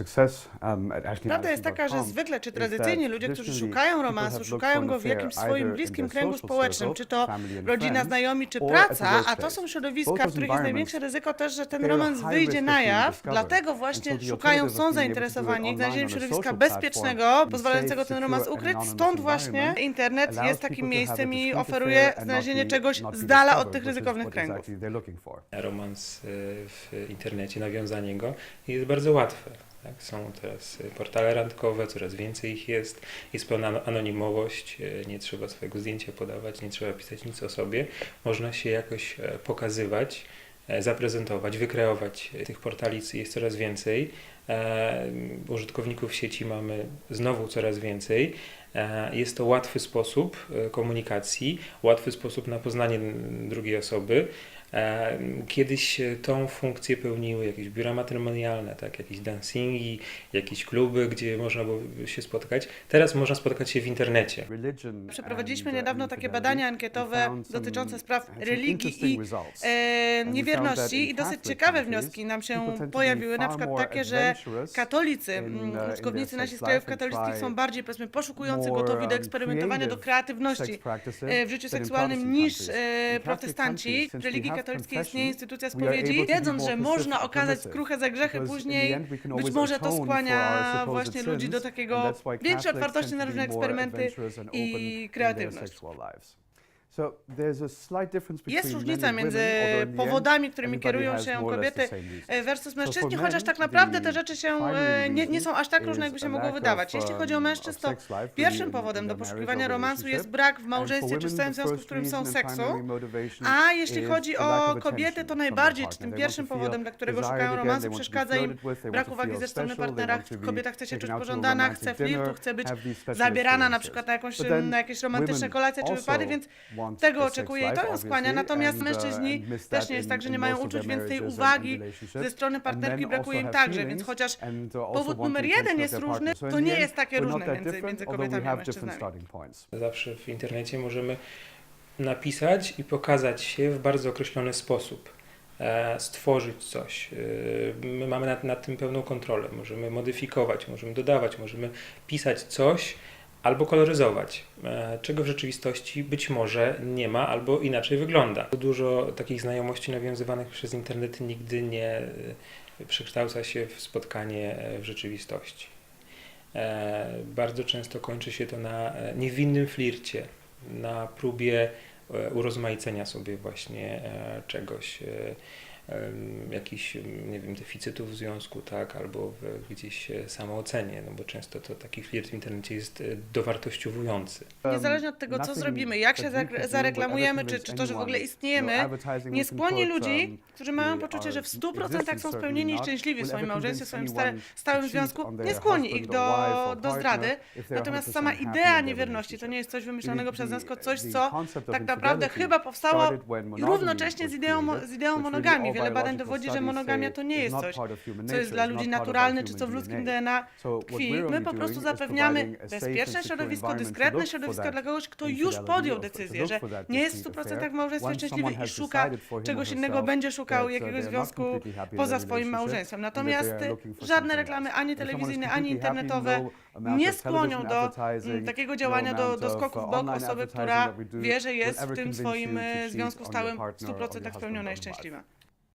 success um, at Prawda jest taka, że zwykle czy tradycyjnie that ludzie, którzy szukają romansu, szukają go w jakimś swoim bliskim kręgu społecznym, czy to rodzina, znajomi, czy praca, a to są środowiska, w których jest największe ryzyko też, że ten romans wyjdzie na jaw, dlatego właśnie szukają, są zainteresowani znalezieniem środowiska bezpiecznego, pozwalającego ten romans ukryć, stąd właśnie internet jest takim miejscem i oferuje znalezienie czegoś z dala od tych ryzykownych kręgów. romans y, w internecie, nawiązanie go. jest bardzo łatwe. Tak? Są teraz y, portale randkowe, coraz więcej ich jest, jest pełna ano- anonimowość, y, nie trzeba swojego zdjęcia podawać, nie trzeba pisać nic o sobie, można się jakoś e, pokazywać, e, zaprezentować, wykreować. Tych portali jest coraz więcej, e, użytkowników sieci mamy znowu coraz więcej. E, Jest to łatwy sposób e, komunikacji, łatwy sposób na poznanie drugiej osoby. E, Kiedyś tą funkcję pełniły jakieś biura matrymonialne, tak, jakieś dancingi, jakieś kluby, gdzie można było się spotkać. Teraz można spotkać się w internecie. Przeprowadziliśmy uh, niedawno takie badania we ankietowe dotyczące spraw religii i e, niewierności i dosyć ciekawe wnioski nam się pojawiły, na przykład takie, że katolicy, mm, uh, użytkownicy sex naszych life krajów katolickich są bardziej, powiedzmy, poszukujący, more, gotowi do um, eksperymentowania, do kreatywności e, w życiu seksualnym niż e, protestanci. W religii katolickiej istnieje instytucja spowiedzi, wiedząc, że można okazać skruchę za grzechy później, być może to skłania właśnie ludzi do takiego większej otwartości na różne eksperymenty i kreatywność. Sexual lives. So there's a slight difference Jest różnica między powodami, którymi kierują się kobiety e, versus mężczyźni, chociaż tak naprawdę te rzeczy się e, nie, nie są aż tak różne, jakby się mogło wydawać. Jeśli chodzi o um, mężczyzn, to pierwszym powodem do poszukiwania romansu jest brak w małżeństwie czy w the związku, w którym są seksu. A jeśli chodzi o kobiety, to najbardziej, czy tym pierwszym powodem, dla którego szukają romansu, przeszkadza im brak uwagi ze strony partnera. Kobieta chce się czuć pożądana, chce flirtu, chce być zabierana na przykład na jakąś, na jakieś romantyczne kolacje czy wypady, więc tego oczekuje i to ją skłania. Natomiast uh, mężczyźni miss też nie jest tak, że nie mają uczuć, więc tej uwagi ze strony partnerki brakuje im także, więc chociaż uh, powód numer jeden jest różny, to nie jest takie różne między, między kobietami a mężczyznami. Zawsze w internecie możemy napisać i pokazać się w bardzo określony sposób, e, stworzyć coś. E, My mamy nad, nad tym pełną kontrolę. Możemy modyfikować, możemy dodawać, możemy pisać coś albo koloryzować, e, czego w rzeczywistości być może nie ma albo inaczej wygląda. Dużo takich znajomości nawiązywanych przez internet nigdy nie e, przekształca się w spotkanie e, w rzeczywistości. Bardzo często kończy się to na niewinnym flircie, na próbie urozmaicenia sobie właśnie czegoś, jakichś, nie wiem, deficytów w związku, tak, albo w, gdzieś samoocenie, no bo często to taki flirt w internecie jest e, dowartościowujący. Niezależnie od tego, co zrobimy, jak się zareklamujemy, czy, czy to, że w ogóle istniejemy, nie skłoni ludzi, um, którzy mają poczucie, że w our 100% existence są spełnieni i szczęśliwi w swoim małżeństwie, w swoim stałym związku, nie skłoni ich do, do zdrady. Natomiast 100% sama idea niewierności to nie jest coś wymyślonego przez nas, tylko coś, co tak naprawdę chyba powstało równocześnie z ideą, z ideą monogami. Wiele badań dowodzi, że monogamia to nie jest coś, co jest dla ludzi naturalne, czy co w ludzkim DNA. Tkwi. My po prostu zapewniamy bezpieczne środowisko, dyskretne środowisko dla kogoś, kto już podjął decyzję, że nie jest w discreet 100% affair. w małżeństwie szczęśliwy i szuka czegoś innego, będzie szukał uh, jakiegoś związku poza swoim małżeństwem. Natomiast żadne reklamy ani telewizyjne, ani internetowe no amount nie skłonią do mm, takiego no działania, do, amount do of, skoku w uh, bok osoby, która do wie, że jest w tym swoim związku stałym w partner or your 100% husband spełniona i szczęśliwa.